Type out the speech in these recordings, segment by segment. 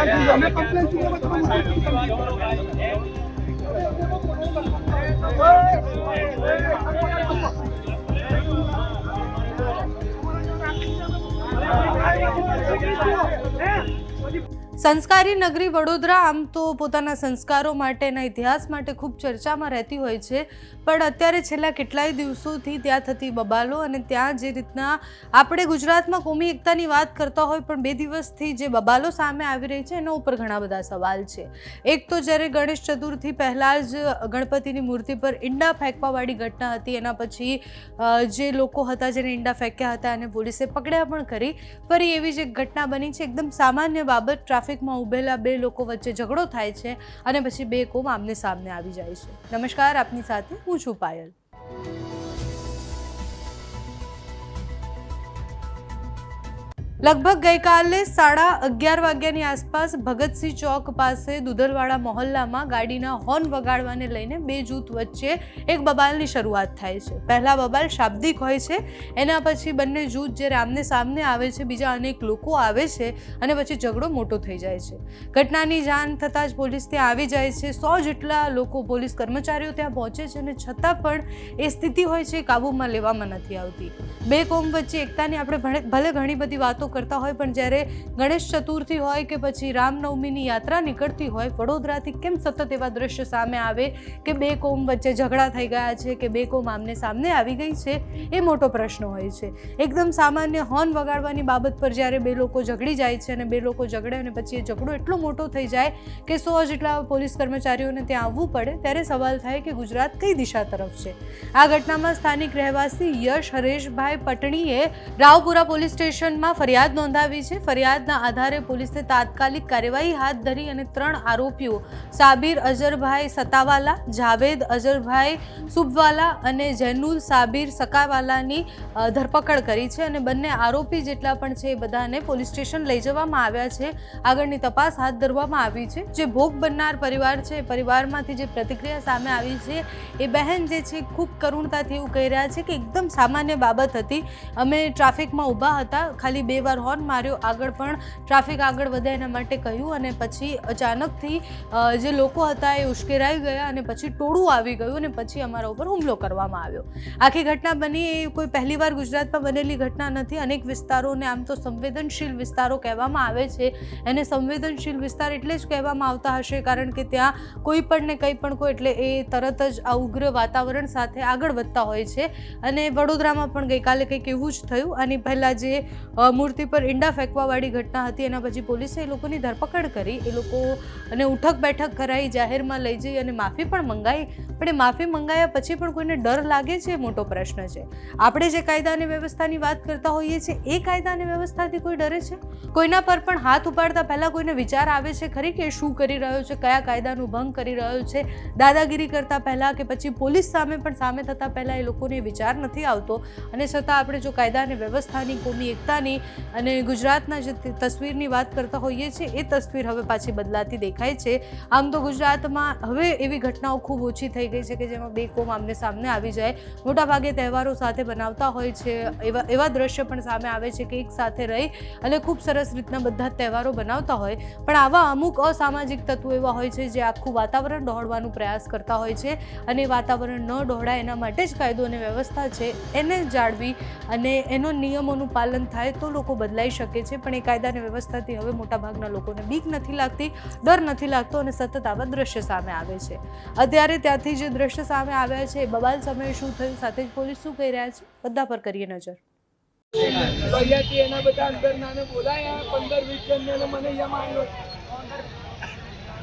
मैं कंप्लेन दूंगा तो मैं कंप्लेन दूंगा સંસ્કારી નગરી વડોદરા આમ તો પોતાના સંસ્કારો માટેના ઇતિહાસ માટે ખૂબ ચર્ચામાં રહેતી હોય છે, પણ અત્યારે છેલ્લા કેટલાય દિવસોથી ત્યાં થતી બબાલો અને ત્યાં જે રીતના આપણે ગુજરાતમાં કોમી એકતાની વાત કરતા હોય, પણ બે દિવસથી જે બબાલો સામે આવી રહી છે, એના ઉપર ઘણા બધા સવાલ છે. એક તો જ્યારે ગણેશ ચતુર્થી પહેલાં જ ગણપતિની મૂર્તિ પર ઈંડા ફેંકવાવાળી ઘટના હતી, એના પછી જે લોકો હતા જેને ઈંડા ફેંક્યા હતા અને પોલીસે પકડ્યા પણ કરી ફરી એવી જ ઘટના બની છે. એકદમ સામાન્ય બાબત ટ્રાફિકમાં ઊભેલા બે લોકો વચ્ચે ઝઘડો થાય છે અને પછી બે કોમ આમને સામને આવી જાય છે. નમસ્કાર, આપની સાથે હું છું પાયલ. લગભગ ગઈકાલે સાડા અગિયાર વાગ્યાની આસપાસ ભગતસિંહ ચોક પાસે દુધરવાડા મોહલ્લામાં ગાડીના હોર્ન વગાડવાને લઈને બે જૂથ વચ્ચે એક બબાલની શરૂઆત થાય છે. પહેલા બબાલ શાબ્દિક હોય છે, એના પછી બંને જૂથ જે રામને સામને આવે છે, બીજા અનેક લોકો આવે છે અને પછી ઝઘડો મોટો થઈ જાય છે. ઘટનાની જાણ થતાં જ પોલીસ ત્યાં આવી જાય છે. સો જેટલા લોકો પોલીસ કર્મચારીઓ ત્યાં પહોંચે છે અને છતાં પણ એ સ્થિતિ હોય છે કાબૂમાં લેવામાં નથી આવતી. બે કોમ વચ્ચે એકતાની આપણે ભલે ઘણી બધી વાતો કરતા હોય, પણ જ્યારે ગણેશ ચતુર્થી હોય કે પછી રામનવમીની યાત્રા નીકળતી હોય, વડોદરાથી કેમ સતત એવા દ્રશ્ય સામે આવે કે બે કોમ વચ્ચે ઝઘડા થઈ ગયા છે, કે બે કોમ આમને સામને આવી ગઈ છે? એ મોટો પ્રશ્ન હોય છે. એકદમ સામાન્ય હોર્ન વગાડવાની બાબત પર જ્યારે બે લોકો ઝઘડી જાય છે અને બે લોકો ઝઘડે અને પછી એ ઝઘડો એટલો મોટો થઈ જાય કે સો જેટલા પોલીસ કર્મચારીઓને ત્યાં આવવું પડે, ત્યારે સવાલ થાય કે ગુજરાત કઈ દિશા તરફ છે? આ ઘટનામાં સ્થાનિક રહેવાસી યશ હરેશભાઈ પટણીએ રાવપુરા પોલીસ સ્ટેશનમાં ફરિયાદ નોંધાવી છે. ફરિયાદના આધારે પોલીસે તાત્કાલિક કાર્યવાહી હાથ ધરી અને ત્રણ આરોપીઓ સાબિર અજરભાઈ સતાવાલા જાવેદ અજરભાઈ સુબવાલા અને જૈનુલ સાબિર સકાવાલાની ધરપકડ કરી છે અને બંને આરોપી જેટલા પણ છે એ બધાને પોલીસ સ્ટેશન લઈ જવામાં આવ્યા છે. આગળની તપાસ હાથ ધરવામાં આવી છે. જે ભોગ બનનાર પરિવાર છે પરિવારમાંથી જે પ્રતિક્રિયા સામે આવી છે એ બહેન જે છે ખૂબ કરુણતાથી એવું કહી રહ્યા છે કે એકદમ સામાન્ય બાબત હતી. અમે ટ્રાફિકમાં ઊભા હતા, ખાલી બે વાર હોર્ન માર્યો. આગળ પણ ટ્રાફિક આગળ વધે એના માટે કહ્યું અને પછી અચાનકથી જે લોકો હતા એ ઉશ્કેરાઈ ગયા અને પછી ટોળું આવી ગયું અને પછી અમારા ઉપર હુમલો કરવામાં આવ્યો. આખી ઘટના બની એ કોઈ પહેલીવાર ગુજરાતમાં બનેલી ઘટના નથી. અનેક વિસ્તારોને આમ તો સંવેદનશીલ વિસ્તારો કહેવામાં આવે છે. એને સંવેદનશીલ વિસ્તાર એટલે જ કહેવામાં આવતા હશે કારણ કે ત્યાં કોઈ પણ ને કંઈ પણ કોઈ એટલે એ તરત જ આ ઉગ્ર વાતાવરણ સાથે આગળ વધતા હોય છે. અને વડોદરામાં પણ ગઈકાલે કંઈક એવું જ થયું. આની પહેલાં જે અ, મૂર્તિ પર ઈંડા ફેંકવાવાળી ઘટના હતી. એના પછી પોલીસે એ લોકોની ધરપકડ કરી. એ લોકો અને ઉઠક બેઠક કરાવી જાહેરમાં લઈ જઈ અને માફી પણ મંગાવી પણ એ માફી મંગાવ્યા પછી પણ કોઈને ડર લાગે છે? એ મોટો પ્રશ્ન છે. આપણે જે કાયદા અને વ્યવસ્થાની વાત કરતા હોઈએ છીએ, એ કાયદા અને વ્યવસ્થાથી કોઈ ડરે છે? કોઈના પર પણ હાથ ઉપાડતા પહેલાં કોઈને વિચાર આવે છે ખરી કે શું કરી રહ્યો છે, કયા કાયદાનું ભંગ કરી રહ્યો છે? દાદાગીરી કરતા પહેલાં કે પછી પોલીસ સામે પણ સામે થતાં પહેલાં એ લોકોને વિચાર નથી આવતો. અને છતાં આપણે જો કાયદા અને વ્યવસ્થાની કોમી એકતાની અને ગુજરાતના જે તસવીરની વાત કરતા હોઈએ છીએ, એ તસવીર હવે પાછી બદલાતી દેખાય છે. આમ તો ગુજરાતમાં હવે એવી ઘટનાઓ ખૂબ ઓછી થઈ ગઈ છે કે જેમાં બે કોમ આમને સામને આવી જાય. મોટાભાગે તહેવારો સાથે બનાવતા હોય છે, એવા એવા દ્રશ્ય પણ સામે આવે છે કે એક સાથે રહી અને ખૂબ સરસ રીતના બધા તહેવારો બનાવતા હોય. પણ આવા અમુક અસામાજિક તત્વો એવા હોય છે જે આખું વાતાવરણ દોહડવાનો પ્રયાસ કરતા હોય છે અને વાતાવરણ ન ડહોળાય એના માટે જ કાયદો અને વ્યવસ્થા છે એને જાળવી અને એનો નિયમોનું પાલન થાય તો લોકો બદલાઈ શકે છે, પણ એ કાયદાની વ્યવસ્થાથી હવે મોટાભાગના લોકોને બીક નથી લાગતી, ડર નથી લાગતો અને સતત આવા દ્રશ્ય સામે આવે છે. અત્યારે ત્યાંથી જે દ્રશ્ય સામે આવ્યા છે બબાલ સમયે શું થયું, સાથે જ પોલીસ શું કહી રહ્યા છે, બધા પર કરીએ નજર. એના બધા અંદર નાને બોલાયા, પંદર, વીસ જણને મને અહીંયા માર્યો.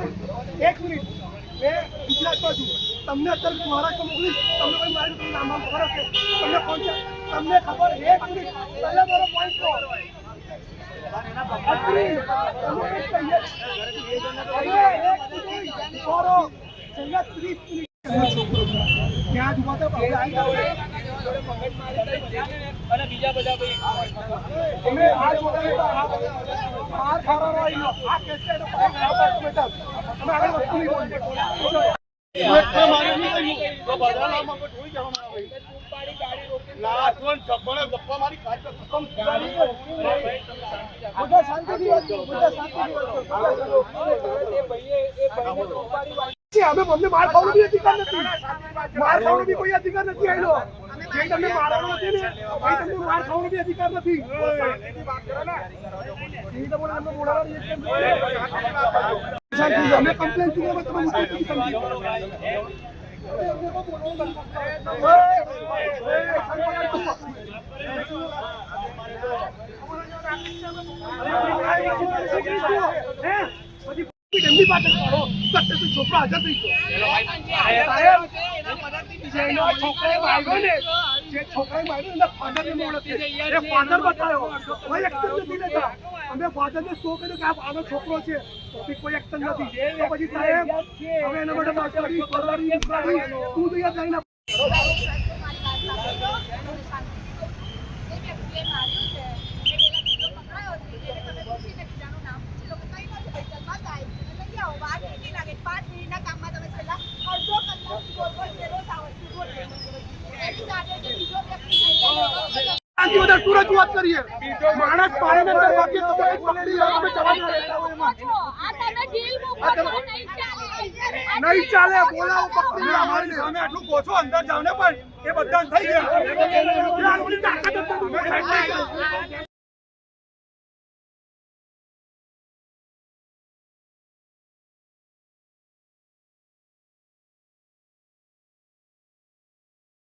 એક મિનિટ. મેં ગુજરાતમાં છું તમને અત્યારે મહારાષ્ટ્ર મોકલીશ. તમને કોઈ મારી તમને નામ ખબર હશે? તમને ફોન છે. તમને ખબર એક મિનિટ. પહેલા મારો પોઈન્ટ કહો બીજા બધા અમે અમને માર ખાવાનો બી અધિકાર નથી. માર ખાવાનો બી કોઈ અધિકાર નથી આયલો. જે તમને મારવાનો નથી ને? એ તમને માર ખાવાનો બી અધિકાર નથી. અમે કમ્પ્લેન કે તમે મુદ્દે સમજી સમજી એમની તો છોકરો હાજર થઈ ગયો. જેનો છોકરાએ માર્યો ને જે છોકરાએ માર્યો એના ફાધરને મોડ હતી એ ફાધર બતાવ્યો કોઈ એક્શન નથી લેતા. અમે ફાધરને શો કર્યું કે આ આનો છોકરો છે. તો કોઈ એક્શન નથી. તો પછી સાહેબ હવે એના માટે તું આથી વધારે સુરત વાત કરીએ. માણસ પાણીની અંદર બાકી તો એક પકડી લે અમે જવા નહીં ચાલે, બોલાવો, પકડી અમારી સામે આટલું ઓછો અંદર જાવ ને પણ એ બધા થઈ ગયા.